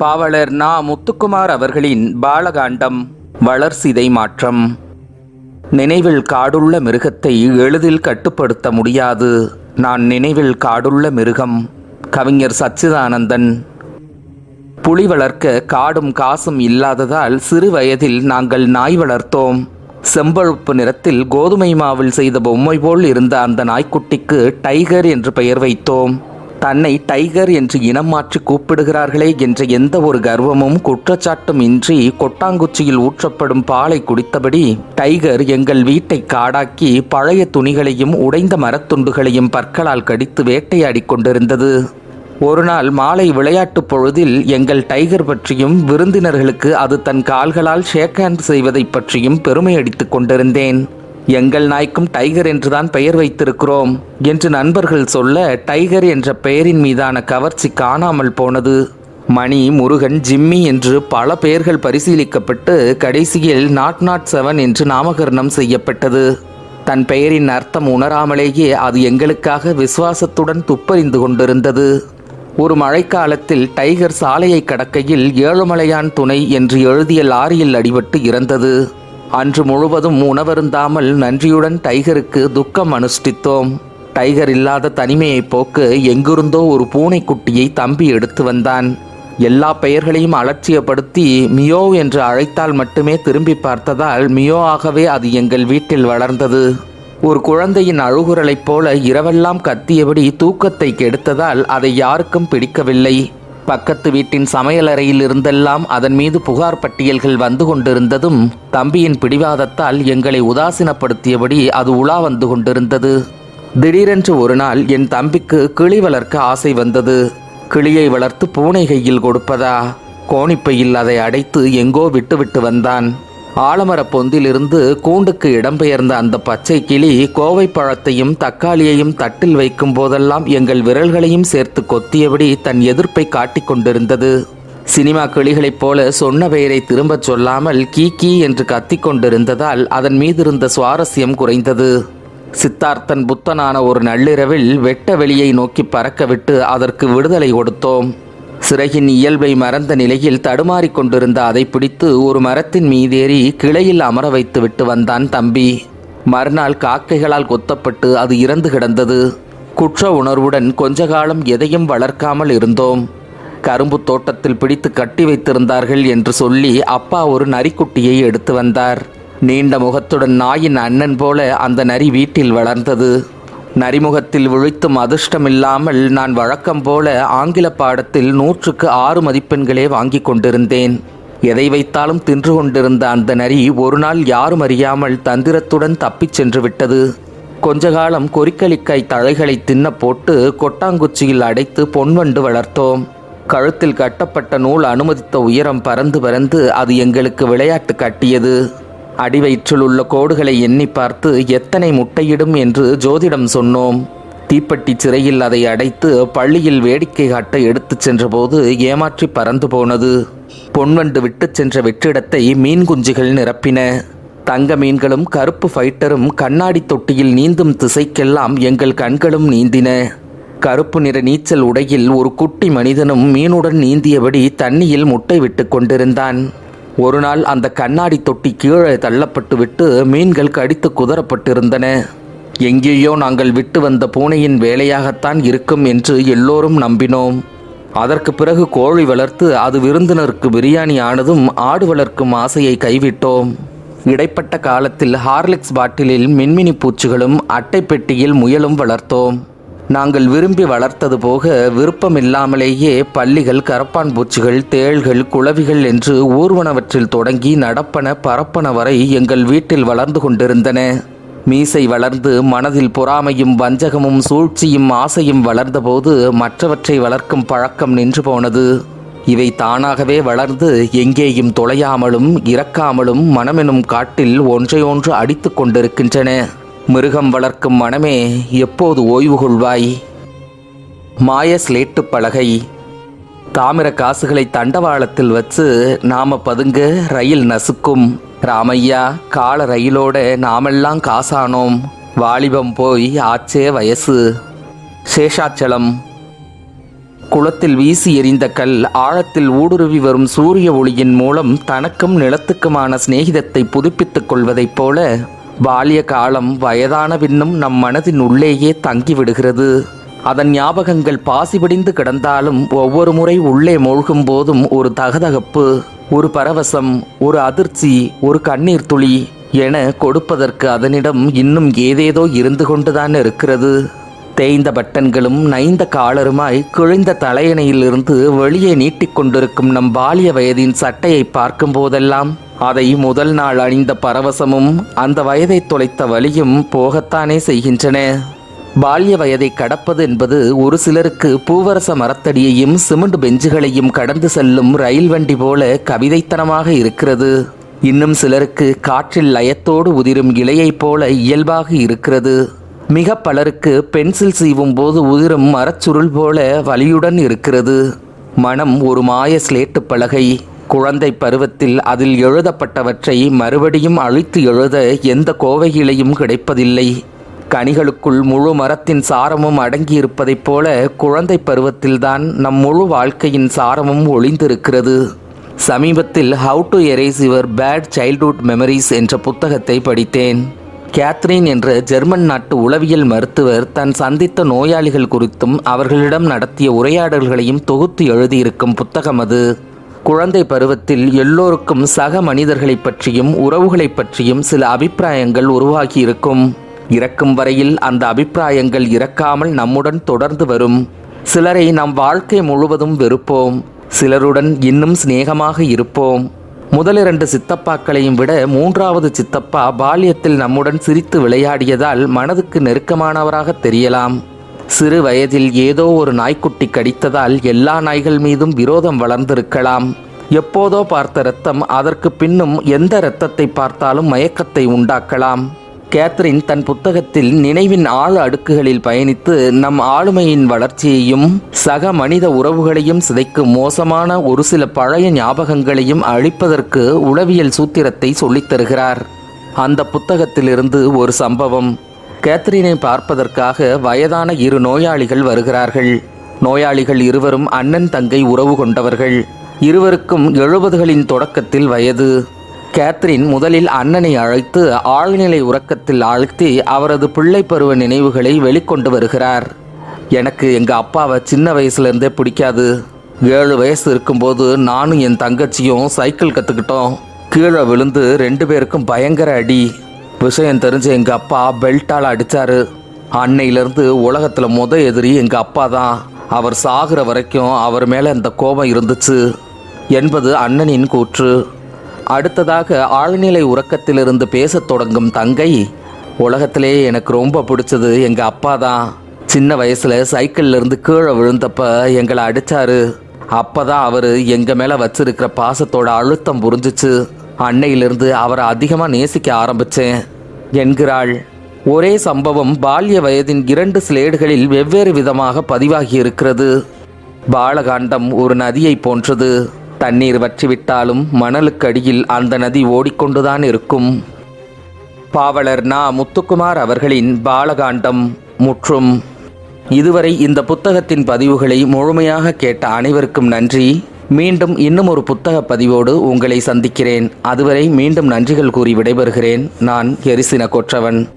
பாவலர் நா முத்துக்குமார் அவர்களின் பாலகாண்டம் வளர்சிதை மாற்றம். நினைவில் காடுள்ள மிருகத்தை எளிதில் கட்டுப்படுத்த முடியாது. நான் நினைவில் காடுள்ள மிருகம் கவிஞர் சச்சிதானந்தன். புலி வளர்க்க காடும் காசும் இல்லாததால் சிறு வயதில் நாங்கள் நாய் வளர்த்தோம். செம்பழுப்பு நிறத்தில் கோதுமை மாவில் செய்த பொம்மை போல் இருந்த அந்த நாய்க்குட்டிக்கு டைகர் என்று பெயர் வைத்தோம். தன்னை டைகர் என்று இனம் மாற்றி கூப்பிடுகிறார்களே என்ற எந்த ஒரு கர்வமும் குற்றச்சாட்டும் இன்றி கொட்டாங்குச்சியில் ஊற்றப்படும் பாலை குடித்தபடி டைகர் எங்கள் வீட்டை காடாக்கி பழைய துணிகளையும் உடைந்த மரத்துண்டுகளையும் பற்களால் கடித்து வேட்டையாடிக் கொண்டிருந்தது. ஒரு நாள் மாலை விளையாட்டுப் பொழுதில் எங்கள் டைகர் பற்றியும் விருந்தினர்களுக்கு அது தன் கால்களால் ஷேக் ஹேண்ட் செய்வதைப் பற்றியும் பெருமை அடித்துக் கொண்டிருந்தேன். எங்கள் நாய்க்கும் டைகர் என்றுதான் பெயர் வைத்திருக்கிறோம் என்று நண்பர்கள் சொல்ல டைகர் என்ற பெயரின் மீதான கவர்ச்சி காணாமல் போனது. மணி முருகன் ஜிம்மி என்று பல பெயர்கள் பரிசீலிக்கப்பட்டு கடைசியில் நாட் நாட் செவன் என்று நாமகரணம் செய்யப்பட்டது. தன் பெயரின் அர்த்தம் உணராமலேயே அது எங்களுக்காக விசுவாசத்துடன் துப்பறிந்து கொண்டிருந்தது. ஒரு மழைக்காலத்தில் டைகர் சாலையை கடக்கையில் ஏழுமலையான் துணை என்று எழுதிய லாரியில் அடிபட்டு இறந்தது. அன்று முழுவதும் உணவருந்தாமல் நன்றியுடன் டைகருக்கு துக்கம் அனுஷ்டித்தோம். டைகர் இல்லாத தனிமையை போக்கு எங்கிருந்தோ ஒரு பூனைக்குட்டியை தம்பி எடுத்து வந்தான். எல்லா பெயர்களையும் அலட்சியப்படுத்தி மியோ என்று அழைத்தால் மட்டுமே திரும்பி பார்த்ததால் மியோ ஆகவே அது எங்கள் வீட்டில் வளர்ந்தது. ஒரு குழந்தையின் அழுகுரலைப் போல இரவெல்லாம் கத்தியபடி தூக்கத்தை கெடுத்ததால் அதை யாருக்கும் பிடிக்கவில்லை. பக்கத்து வீட்டின் சமையலறையில் இருந்தெல்லாம் அதன் மீது புகார் பட்டியல்கள் வந்து கொண்டிருந்ததும் தம்பியின் பிடிவாதத்தால் எங்களை உதாசீனப்படுத்தியபடி அது உலா வந்து கொண்டிருந்தது. திடீரென்று ஒரு நாள் என் தம்பிக்கு கிளி வளர்க்க ஆசை வந்தது. கிளியை வளர்த்து பூனை கையில் கொடுப்பதா? கோணிப்பையில் அதை அடைத்து எங்கோ விட்டுவிட்டு வந்தான். ஆலமரப் பொந்திலிருந்து கூண்டுக்கு இடம்பெயர்ந்த அந்த பச்சை கிளி கோவை பழத்தையும் தக்காளியையும் தட்டில் வைக்கும் போதெல்லாம் எங்கள் விரல்களையும் சேர்த்து கொத்தியபடி தன் எதிர்ப்பை காட்டிக் கொண்டிருந்தது. சினிமா கிளிகளைப் போல சொன்ன பெயரை திரும்பச் சொல்லாமல் கீ கீ என்று கத்திக் கொண்டிருந்ததால் அதன் மீதிருந்த சுவாரஸ்யம் குறைந்தது. சித்தார்த்தன் புத்தனான ஒரு நள்ளிரவில் வெட்ட வெளியை நோக்கி பறக்கவிட்டு அதற்கு விடுதலை கொடுத்தோம். சிறகின் இயல்பை மறந்த நிலையில் தடுமாறிக் கொண்டிருந்த அதை பிடித்து ஒரு மரத்தின் மீதேறி கிளையில் அமர வைத்து விட்டு வந்தான் தம்பி. மறுநாள் காக்கைகளால் கொத்தப்பட்டு அது இறந்து கிடந்தது. குற்ற உணர்வுடன் கொஞ்ச காலம் எதையும் வளர்க்காமல் இருந்தோம். கரும்பு தோட்டத்தில் பிடித்து கட்டி வைத்திருந்தார்கள் என்று சொல்லி அப்பா ஒரு நரிக்குட்டியை எடுத்து வந்தார். நீண்ட முகத்துடன் நாயின் அண்ணன் போல அந்த நரி வீட்டில் வளர்ந்தது. நரிமுகத்தில் விழித்தும் அதிர்ஷ்டமில்லாமல் நான் வழக்கம் போல ஆங்கில பாடத்தில் நூற்றுக்கு ஆறு மதிப்பெண்களே வாங்கி கொண்டிருந்தேன். எதை வைத்தாலும் தின்று கொண்டிருந்த அந்த நரி ஒரு நாள் யாரும் அறியாமல் தந்திரத்துடன் தப்பிச் சென்று விட்டது. கொஞ்ச காலம் கொரிக்களிக்காய் தழைகளை தின்ன போட்டு கொட்டாங்குச்சியில் அடைத்து பொன்வண்டு வளர்த்தோம். கழுத்தில் கட்டப்பட்ட நூல் அனுமதித்த உயரம் பறந்து பறந்து அது எங்களுக்கு விளையாட்டு காட்டியது. அடிவயிற்றில் உள்ள கோடுகளை எண்ணி பார்த்து எத்தனை முட்டையிடும்? என்று ஜோதிடம் சொன்னோம். தீப்பெட்டி சிறையில் அதை அடைத்து பள்ளியில் வேடிக்கை காட்ட எடுத்துச் சென்றபோது ஏமாற்றி பறந்து போனது. பொன்வண்டு விட்டுச் சென்ற வெற்றிடத்தை மீன் குஞ்சுகள் நிரப்பின. தங்க மீன்களும் கருப்பு ஃபைட்டரும் கண்ணாடி தொட்டியில் நீந்தும் திசைக்கெல்லாம் எங்கள் கண்களும் நீந்தின. கருப்பு நிற நீச்சல் உடையில் ஒரு குட்டி மனிதனும் மீனுடன் நீந்தியபடி தண்ணியில் முட்டை விட்டு கொண்டிருந்தான். ஒரு நாள் அந்த கண்ணாடி தொட்டி கீழே தள்ளப்பட்டு விட்டு மீன்கள் கடித்து குதறப்பட்டிருந்தன. எங்கேயோ நாங்கள் விட்டு வந்த பூனையின் வேலையாகத்தான் இருக்கும் என்று எல்லோரும் நம்பினோம். அதற்கு பிறகு கோழி வளர்த்து அது விருந்தினருக்கு பிரியாணி ஆனதும் ஆடு வளர்க்கும் ஆசையை கைவிட்டோம். இடைப்பட்ட காலத்தில் ஹார்லிக்ஸ் பாட்டிலில் மின்மினி பூச்சிகளும் அட்டை பெட்டியில் முயலும் வளர்த்தோம். நாங்கள் விரும்பி வளர்த்தது போக விருப்பமில்லாமலேயே பள்ளிகள் கரப்பான் பூச்சிகள் தேள்கள் குளவிகள் என்று ஊர்வனவற்றில் தொடங்கி நடப்பன பரப்பன வரை எங்கள் வீட்டில் வளர்ந்து கொண்டிருந்தன. மீசை வளர்ந்து மனதில் பொறாமையும் வஞ்சகமும் சூழ்ச்சியும் ஆசையும் வளர்ந்தபோது மற்றவற்றை வளர்க்கும் பழக்கம் நின்று போனது. இவை தானாகவே வளர்ந்து எங்கேயும் தொலையாமலும் இறக்காமலும் மனமெனும் காட்டில் ஒன்றையொன்று அடித்து கொண்டிருக்கின்றன. மிருகம் வளர்க்கும் மனமே எப்போது ஓய்வு கொள்வாய்? மாய ஸ்லேட்டு பலகை தாமிர காசுகளை தண்டவாளத்தில் வச்சு நாம பதுங்க ரயில் நசுக்கும். ராமையா கால ரயிலோட நாமெல்லாம் காசானோம். வாலிபம் போய் ஆச்சே வயசு. சேஷாச்சலம். குளத்தில் வீசி எறிந்த கல் ஆழத்தில் ஊடுருவி வரும் சூரிய ஒளியின் மூலம் தனக்கும் நிலத்துக்குமான சிநேகிதத்தை புதுப்பித்துக் கொள்வதைப் போல பால்ய காலம் வயதான பின்னும் நம் மனதின் உள்ளேயே தங்கிவிடுகிறது அதன் ஞாபகங்கள் பாசிபடிந்து கிடந்தாலும் ஒவ்வொரு முறை உள்ளே மூழ்கும் போதும் ஒரு தகதகப்பு ஒரு பரவசம் ஒரு அதிர்ச்சி ஒரு கண்ணீர் துளி என கொடுப்பதற்கு அதனிடம் இன்னும் ஏதேதோ இருந்து கொண்டுதான் இருக்கிறது. தேய்ந்த பட்டன்களும் நைந்த காலருமாய் கிழிந்த தலையணையிலிருந்து வெளியே நீட்டிக்கொண்டிருக்கும் நம் பாலிய வயதின் சட்டையை பார்க்கும் போதெல்லாம் அதை முதல் நாள் அணிந்த பரவசமும் அந்த வயதை தொலைத்த வலியும் போகத்தானே செய்கின்றன. பால்ய வயதை கடப்பது என்பது ஒரு சிலருக்கு பூவரச மரத்தடியையும் சிமெண்ட் பெஞ்சுகளையும் கடந்து செல்லும் ரயில் வண்டி போல கவிதைத்தனமாக இருக்கிறது. இன்னும் சிலருக்கு காற்றில் லயத்தோடு உதிரும் இலையைப் போல இயல்பாக இருக்கிறது. மிக பலருக்கு பென்சில் சீவும் போது உதிரும் மரச்சுருள் போல வலியுடன் இருக்கிறது. மனம் ஒரு மாய ஸ்லேட்டு பலகை. குழந்தை பருவத்தில் அதில் எழுதப்பட்டவற்றை மறுபடியும் அழித்து எழுத எந்த கோவையிலையும் கிடைப்பதில்லை. கனிகளுக்குள் முழு மரத்தின் சாரமும் அடங்கியிருப்பதைப் போல குழந்தை பருவத்தில்தான் நம் முழு வாழ்க்கையின் சாரமும் ஒளிந்திருக்கிறது. சமீபத்தில் how to erase your bad childhood memories என்ற புத்தகத்தை படித்தேன். கேத்ரின் என்ற ஜெர்மன் நாட்டு உளவியல் மருத்துவர் தன் சந்தித்த நோயாளிகள் குறித்தும் அவர்களிடம் நடத்திய உரையாடல்களையும் தொகுத்து எழுதியிருக்கும் புத்தகம் அது. குழந்தை பருவத்தில் எல்லோருக்கும் சக மனிதர்களைப் பற்றியும் உறவுகளைப் பற்றியும் சில அபிப்பிராயங்கள் உருவாகி இருக்கும் இறக்கும் வரையில் அந்த அபிப்பிராயங்கள் இறக்காமல் நம்முடன் தொடர்ந்து வரும். சிலரை நம் வாழ்க்கை முழுவதும் வெறுப்போம். சிலருடன் இன்னும் சிநேகமாக இருப்போம். முதலிரண்டு சித்தப்பாக்களையும் விட மூன்றாவது சித்தப்பா பால்யத்தில் நம்முடன் சிரித்து விளையாடியதால் மனதுக்கு நெருக்கமானவராக தெரியலாம். சிறு வயதில் ஏதோ ஒரு நாய்க்குட்டி கடித்ததால் எல்லா நாய்கள் மீதும் விரோதம் வளர்ந்திருக்கலாம். எப்போதோ பார்த்த இரத்தம் அதற்கு பின்னும் எந்த இரத்தத்தை பார்த்தாலும் மயக்கத்தை உண்டாக்கலாம். கேத்ரின் தன் புத்தகத்தில் நினைவின் ஆழ அடுக்குகளில் பயணித்து நம் ஆளுமையின் வளர்ச்சியையும் சக மனித உறவுகளையும் சிதைக்கும் மோசமான ஒரு சில பழைய ஞாபகங்களையும் அழிப்பதற்கு உளவியல் சூத்திரத்தை சொல்லித்தருகிறார் அந்த புத்தகத்திலிருந்து ஒரு சம்பவம். கேத்ரினை பார்ப்பதற்காக வயதான இரு நோயாளிகள் வருகிறார்கள். நோயாளிகள் இருவரும் அண்ணன் தங்கை உறவு கொண்டவர்கள். இருவருக்கும் எழுபதுகளின் தொடக்கத்தில் வயது. கேத்ரின் முதலில் அண்ணனை அழைத்து ஆழ்நிலை உறக்கத்தில் ஆழ்த்தி அவரது பிள்ளை பருவ நினைவுகளை வெளிக்கொண்டு வருகிறார். எனக்கு எங்கள் அப்பாவை சின்ன வயசுலேருந்தே பிடிக்காது. ஏழு வயசு இருக்கும்போது நானும் என் தங்கச்சியும் சைக்கிள் கற்றுக்கிட்டோம் கீழே விழுந்து ரெண்டு பேருக்கும் பயங்கர அடி. விஷயம் தெரிஞ்சு எங்கள் அப்பா பெல்ட்டால் அடித்தார் அன்னையிலேருந்து உலகத்தில் முத எதிரி எங்கள் அப்பா தான். அவர் சாகிற வரைக்கும் அவர் மேலே அந்த கோபம் இருந்துச்சு என்பது அண்ணனின் கூற்று. அடுத்ததாக ஆழ்நிலை உறக்கத்திலிருந்து பேசத் தொடங்கும் தங்கை உலகத்திலே எனக்கு ரொம்ப பிடிச்சது எங்கள் அப்பா தான். சின்ன வயசில் சைக்கிள்லேருந்து கீழே விழுந்தப்ப எங்களை அடித்தார் அப்போ தான் அவர் எங்கள் மேலே வச்சிருக்கிற பாசத்தோட அழுத்தம் புரிஞ்சுச்சு. அன்னையிலிருந்து அவரை அதிகமாக நேசிக்க ஆரம்பிச்சேன். என்கிறாள் ஒரே சம்பவம் பால்ய வயதின் இரண்டு ஸ்லேடுகளில் வெவ்வேறு விதமாக பதிவாகி இருக்கிறது. பாலகாண்டம் ஒரு நதியை போன்றது. தண்ணீர் வற்றிவிட்டாலும் மணலுக்கு அடியில் அந்த நதி ஓடிக்கொண்டுதான் இருக்கும். பாவலர் நா. முத்துக்குமார் அவர்களின் பாலகாண்டம் முற்றும். இதுவரை இந்த புத்தகத்தின் பதிவுகளை முழுமையாக கேட்ட அனைவருக்கும் நன்றி. மீண்டும் இன்னும் ஒரு புத்தக பதிவோடு உங்களை சந்திக்கிறேன். அதுவரை மீண்டும் நன்றிகள் கூறி விடைபெறுகிறேன். நான் எரிசின கொற்றவன்.